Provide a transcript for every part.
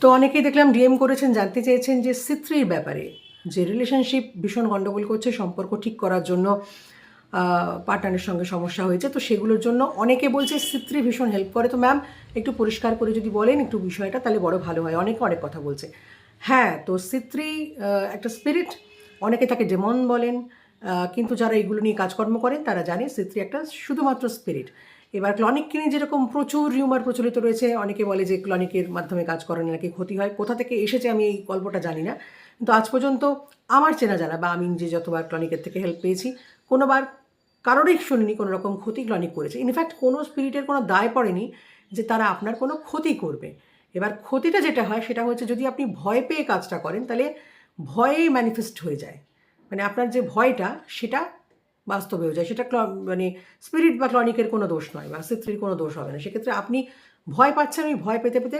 তো অনেকেই দেখলাম ডিএম করেছেন, জানতে চেয়েছেন যে সিত্রির ব্যাপারে, যে রিলেশনশিপ ভীষণ গণ্ডগোল করছে, সম্পর্ক ঠিক করার জন্য পার্টনারের সঙ্গে সমস্যা হয়েছে, তো সেগুলোর জন্য অনেকে বলছে সিত্রি ভীষণ হেল্প করে। তো ম্যাম একটু পরিষ্কার করে যদি বলেন একটু বিষয়টা, তাহলে বড় ভালো হয়। অনেকে অনেক কথা বলছে। হ্যাঁ তো সিত্রি একটা স্পিরিট অনেকে তাকে ডেমন বলেন কিন্তু যারা এগুলো নিয়ে কাজকর্ম করেন তারা জানে সিত্রি একটা শুধুমাত্র স্পিরিট এবার ক্লনিককে নিয়ে যেরকম প্রচুর রিউমার প্রচলিত রয়েছে, অনেকে বলে যে ক্লনিকের মাধ্যমে কাজ করানো নাকি ক্ষতি হয়, কোথা থেকে এসেছে আমি এই গল্পটা জানি না। কিন্তু আজ পর্যন্ত আমার চেনা জানা বা আমি যে যতবার ক্লনিকের থেকে হেল্প পেয়েছি, কোনোবার কারোরই শুনিনি কোনো রকম ক্ষতি ক্লনিক করেছে। ইনফ্যাক্ট কোনো স্পিরিটের কোনো দায় পড়েনি যে তারা আপনার কোনো ক্ষতি করবে। এবার ক্ষতিটা যেটা হয় সেটা হচ্ছে যদি আপনি ভয় পেয়ে কাজটা করেন, তাহলে ভয়েই ম্যানিফেস্ট হয়ে যায়। মানে আপনার যে ভয়টা সেটা বাস্তবে হয়ে যায়। সেটা মানে স্পিরিট বা ক্লনিকের কোনো দোষ নয় বা সিত্রির কোনো দোষ হবে না। সেক্ষেত্রে আপনি ভয় পাচ্ছেন, ওই ভয় পেতে পেতে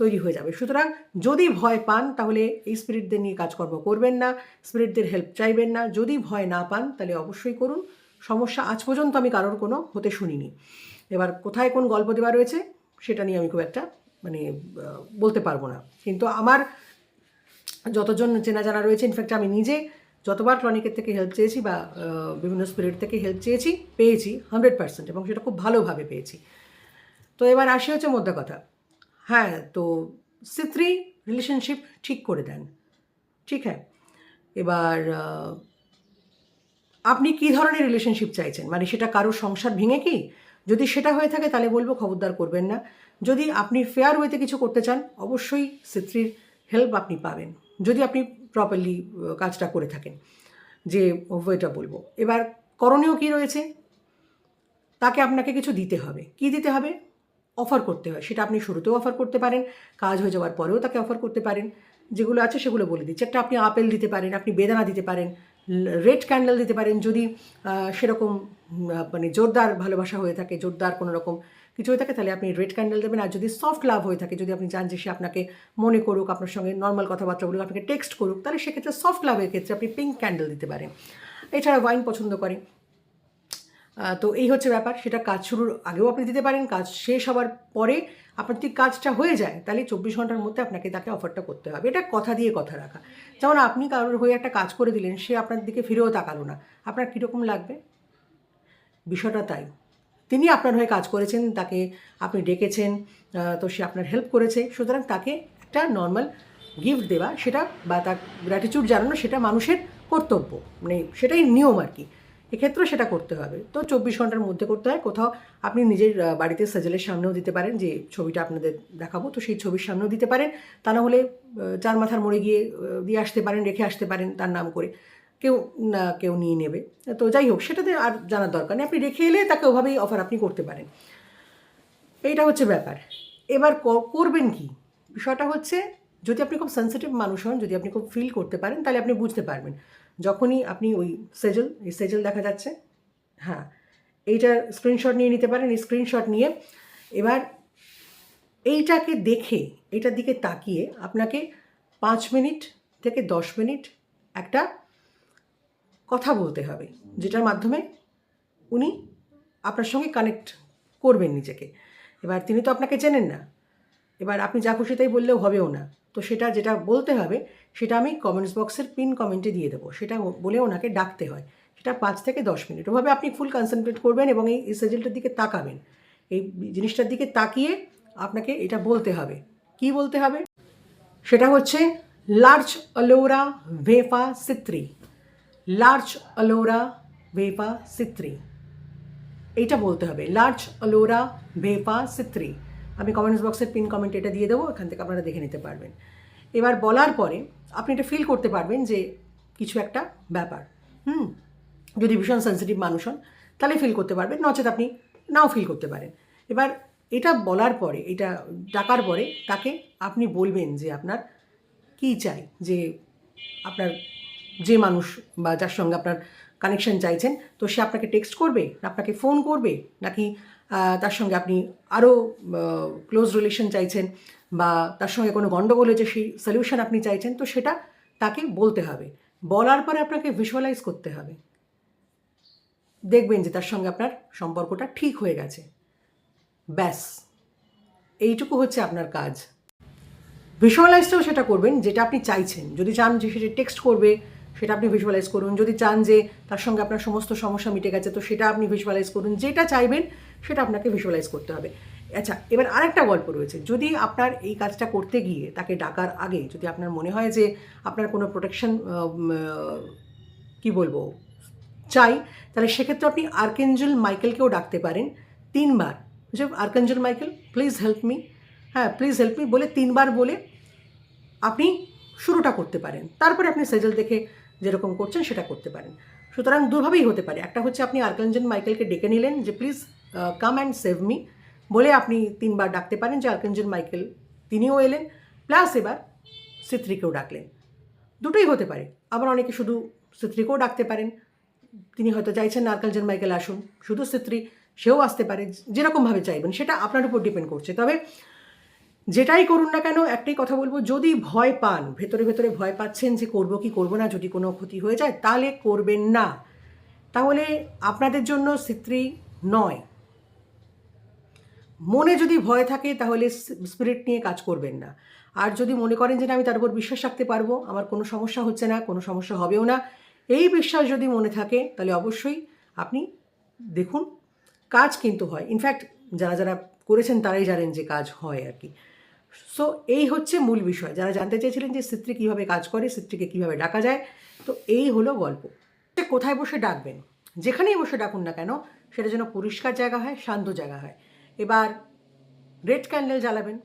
তৈরি হয়ে যাবে। সুতরাং যদি ভয় পান, তাহলে এই স্পিরিটদের নিয়ে কাজকর্ম করবেন না। স্পিরিটদের হেল্প চাইবেন না। যদি ভয় না পান, তাহলে অবশ্যই করুন। সমস্যা আজ পর্যন্ত আমি কারোর কোনো হতে শুনিনি। এবার কোথায় কোন গল্প দেওয়া রয়েছে, সেটা নিয়ে আমি খুব একটা মানে বলতে পারব না। কিন্তু আমার যতজন চেনা জানা রয়েছে ইনফ্যাক্ট আমি নিজে যতবার ক্লনিকের থেকে হেল্প চেয়েছি বা বিভিন্ন স্পিরিট থেকে হেল্প চেয়েছি, পেয়েছি হান্ড্রেড পার্সেন্ট এবং সেটা খুব ভালোভাবে পেয়েছি। তো এবার আসি হচ্ছে মোদ্দা কথা। হ্যাঁ তো সিত্রি রিলেশনশিপ ঠিক করে দেন। ঠিক হ্যাঁ? এবার আপনি কী ধরনের রিলেশনশিপ চাইছেন? মানে সেটা কারোর সংসার ভেঙে কি? যদি সেটা হয়ে থাকে তাহলে বলব খবরদার করবেন না। যদি আপনি ফেয়ার ওয়েতে কিছু করতে চান, অবশ্যই সিত্রির হেল্প আপনি পাবেন। যদি আপনি প্রপারলি কাজটা করে থাকেন, যে ওয়েটা বলব। এবার করণীয় কী রয়েছে? তাকে আপনাকে কিছু দিতে হবে। কি দিতে হবে? অফার করতে হয়। সেটা আপনি শুরুতেও অফার করতে পারেন, কাজ হয়ে যাওয়ার পরেও তাকে অফার করতে পারেন। যেগুলো আছে সেগুলো বলে দিচ্ছি। একটা আপনি আপেল দিতে পারেন, আপনি বেদানা দিতে পারেন রেড ক্যান্ডেল দিতে পারেন। যদি সেরকম মানে জোরদার ভালোবাসা হয়ে থাকে, জোরদার কোনো রকম কিছু হয়ে থাকে, তাহলে আপনি রেড ক্যান্ডেল দেবেন। আর যদি সফট লাভ হয়ে থাকে, যদি আপনি চান যে সে আপনাকে মনে করুক, আপনার সঙ্গে নর্মাল কথাবার্তা বলুক, আপনাকে টেক্সট করুক, তাহলে সেক্ষেত্রে সফট লাভের ক্ষেত্রে আপনি পিঙ্ক ক্যান্ডেল দিতে পারেন। এছাড়া ওয়াইন পছন্দ করে তো এই হচ্ছে ব্যাপার। সেটা কাজ শুরুর আগেও আপনি দিতে পারেন, কাজ শেষ হওয়ার পরে আপনার যদি কাজটা হয়ে যায়, তাহলে চব্বিশ ঘণ্টার মধ্যে আপনাকে তাকে অফারটা করতে হবে। এটা কথা দিয়ে কথা রাখা। যেমন আপনি কারোর হয়ে একটা কাজ করে দিলেন, সে আপনার দিকে ফিরেও তাকালো না। আপনার কীরকম লাগবে? বিষয়টা তাই। তিনি আপনার হয়ে কাজ করেছেন, তাকে আপনি ডেকেছেন তো সে আপনার হেল্প করেছে। সুতরাং তাকে একটা নর্মাল গিফট দেওয়া, সেটা বা তার গ্র্যাটিচিউড জানানো, সেটা মানুষের কর্তব্য। মানে সেটাই নিয়ম আর কি। এক্ষেত্রেও সেটা করতে হবে। তো চব্বিশ ঘণ্টার মধ্যে করতে হয়। কোথাও আপনি নিজের বাড়িতে সেজেলের সামনেও দিতে পারেন যে ছবিটা আপনাদের দেখাবো। তো সেই ছবির সামনেও দিতে পারেন। তা না হলে চার মাথার মোড়ে গিয়ে দিয়ে আসতে পারেন, রেখে আসতে পারেন তার নাম করে। কেউ না, কেউ নিয়ে নেবে। তো যাই হোক, সেটাতে আর জানার দরকার নেই। আপনি রেখে এলে তাকে ওভাবেই অফার আপনি করতে পারেন। এইটা হচ্ছে ব্যাপার। এবার করবেন কি? বিষয়টা হচ্ছে, যদি আপনি খুব সেন্সিটিভ মানুষ হন, যদি আপনি খুব ফিল করতে পারেন, তাহলে আপনি বুঝতে পারবেন। যখনই আপনি ওই সেজেল, এই সেজেল দেখা যাচ্ছে হ্যাঁ এইটার স্ক্রিনশট নিয়ে নিতে পারেন, এই স্ক্রিনশট নিয়ে। এবার এইটাকে দেখে এটার দিকে তাকিয়ে আপনাকে পাঁচ মিনিট থেকে দশ মিনিট একটা কথা বলতে হবে, যেটার মাধ্যমে উনি আপনার সঙ্গে কানেক্ট করবেন নিজেকে। এবার তিনি তো আপনাকে চেনেন না। এবার আপনি যা খুশি তাই বললেও হবেও না। তো সেটা যেটা বলতে হবে, সেটা আমি কমেন্টস বক্সের পিন কমেন্টে দিয়ে দেবো। সেটা বলে ওনাকে ডাকতে হয়। সেটা পাঁচ থেকে দশ মিনিট। ওভাবে আপনি ফুল কনসেন্ট্রেট করবেন এবং এই সেজেলটার দিকে তাকাবেন। এই জিনিসটার দিকে তাকিয়ে আপনাকে এটা বলতে হবে। কি বলতে হবে? সেটা হচ্ছে, লার্জ অলোরা ভেফা সিত্রি। লার্জ অলোরা ভেপা সিত্রি এইটা বলতে হবে। লার্জ অলোরা ভেপা সিত্রি আমি কমেন্টস বক্সের পিন কমেন্ট এটা দিয়ে দেবো, এখান থেকে আপনারা দেখে নিতে পারবেন। এবার বলার পরে আপনি এটা ফিল করতে পারবেন যে কিছু একটা ব্যাপার। হুম? যদি ভীষণ সেন্সিটিভ মানুষ হন, তাহলে ফিল করতে পারবেন, নচেত আপনি নাও ফিল করতে পারেন। এবার এটা বলার পরে, এটা ডাকার পরে তাকে আপনি বলবেন যে আপনার কী চাই, যে আপনার যে মানুষ বা যার সঙ্গে আপনার কানেকশন চাইছেন, তো সে আপনাকে টেক্সট করবে না আপনাকে ফোন করবে, নাকি তার সঙ্গে আপনি আরও ক্লোজ রিলেশন চাইছেন বা তার সঙ্গে কোনো গণ্ডগোল হয়েছে সেই সলিউশন আপনি চাইছেন, তো সেটা তাকে বলতে হবে। বলার পরে আপনাকে ভিজুয়ালাইজ করতে হবে। দেখবেন যে তার সঙ্গে আপনার সম্পর্কটা ঠিক হয়ে গেছে। ব্যাস। এইটুকু হচ্ছে আপনার কাজ। ভিজুয়ালাইজটাও সেটা করবেন, যেটা আপনি চাইছেন। যদি চান যে সেটা টেক্সট করবে সেটা আপনি ভিজুয়ালাইজ করুন। যদি চান যে তার সঙ্গে আপনার সমস্ত সমস্যা মিটে গেছে, তো সেটা আপনি ভিজুয়ালাইজ করুন। যেটা চাইবেন সেটা আপনাকে ভিজুয়ালাইজ করতে হবে। আচ্ছা এবার আরেকটা গল্প রয়েছে। যদি আপনার এই কাজটা করতে গিয়ে তাকে ডাকার আগে যদি আপনার মনে হয় যে আপনার কোনো প্রোটেকশন কি বলব, চাই, তাহলে সেক্ষেত্রে আপনি আর্কেঞ্জেল মাইকেলকেও ডাকতে পারেন তিনবার। যে archangel Michael please help me হ্যাঁ প্লিজ হেল্প মি বলে তিনবার বলে আপনি শুরুটা করতে পারেন। তারপরে আপনি সেজেল দেখে যেরকম করছেন সেটা করতে পারেন। সুতরাং দুভাবেই হতে পারে। একটা হচ্ছে আপনি আর্কেঞ্জেল মাইকেলকে ডেকে নিলেন যে, please come and save me. বলে আপনি তিনবার ডাকতে পারেন যে আর্কেঞ্জেল মাইকেল, তিনিও এলেন। প্লাস এবার সিত্রিকেও ডাকলেন। দুটোই হতে পারে। আবার অনেকে শুধু সিত্রিকেও ডাকতে পারেন। তিনি হয়তো চাইছেন আর্কেঞ্জেল মাইকেল আসুন। শুধু সিত্রি, সেও আসতে পারে। যেরকমভাবে চাইবেন, সেটা আপনার উপর ডিপেন্ড করছে। তবে যেটাই করুন না কেন, একটাই কথা বলব, যদি ভয় পান, ভেতরে ভেতরে ভয় পাচ্ছেন যে করব কি করব না, যদি কোনো ক্ষতি হয়ে যায়, তাহলে করবেন না। তাহলে আপনাদের জন্য স্ত্রী নয়। মনে যদি ভয় থাকে, তাহলে স্পিরিট নিয়ে কাজ করবেন না। আর যদি মনে করেন যে না, আমি তার উপর বিশ্বাস রাখতে পারব, আমার কোনো সমস্যা হচ্ছে না, কোনো সমস্যা হবেও না, এই বিশ্বাস যদি মনে থাকে, তাহলে অবশ্যই আপনি দেখুন, কাজ কিন্তু হয়। ইনফ্যাক্ট যারা যারা করেছেন, তারাই জানেন যে কাজ হয় আর কি। সো এই হচ্ছে মূল বিষয়। যারা জানতে চেয়েছিলেন যে সিত্রি কীভাবে কাজ করে সিত্রিকে কীভাবে ডাকা যায়, তো এই হলো গল্প। সে কোথায় বসে ডাকবেন? যেখানেই বসে ডাকুন না কেন, সেটা যেন পরিষ্কার জায়গা হয়, শান্ত জায়গা হয়। এবার রেড ক্যান্ডেল জ্বালাবেন।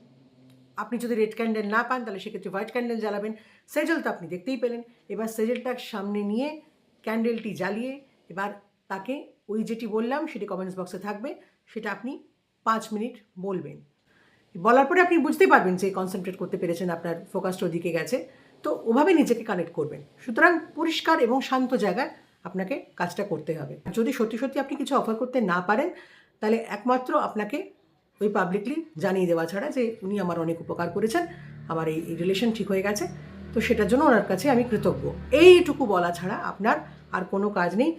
আপনি যদি রেড ক্যান্ডেল না পান, তাহলে সেক্ষেত্রে হোয়াইট ক্যান্ডেল জ্বালাবেন। সেজল তো আপনি দেখতেই পেলেন। এবার সেজলটা সামনে নিয়ে ক্যান্ডেলটি জ্বালিয়ে এবার তাকে ওই যেটি বললাম, সেটি কমেন্টস বক্সে থাকবে। সেটা আপনি পাঁচ মিনিট বলবেন। বলার পরে আপনি বুঝতেই পারবেন যে কনসেন্ট্রেট করতে পেরেছেন, আপনার ফোকাসটা ওদিকে গেছে। তো ওভাবে নিজেকে কানেক্ট করবেন। সুতরাং পরিষ্কার এবং শান্ত জায়গায় আপনাকে কাজটা করতে হবে। যদি সত্যি সত্যি আপনি কিছু অফার করতে না পারেন, তাহলে একমাত্র আপনাকে ওই পাবলিকলি জানিয়ে দেওয়া ছাড়া যে উনি আমার অনেক উপকার করেছেন, আমার এই রিলেশন ঠিক হয়ে গেছে। তো সেটার জন্য ওনার কাছে আমি কৃতজ্ঞ। এইটুকু বলা ছাড়া আপনার আর কোনো কাজ নেই।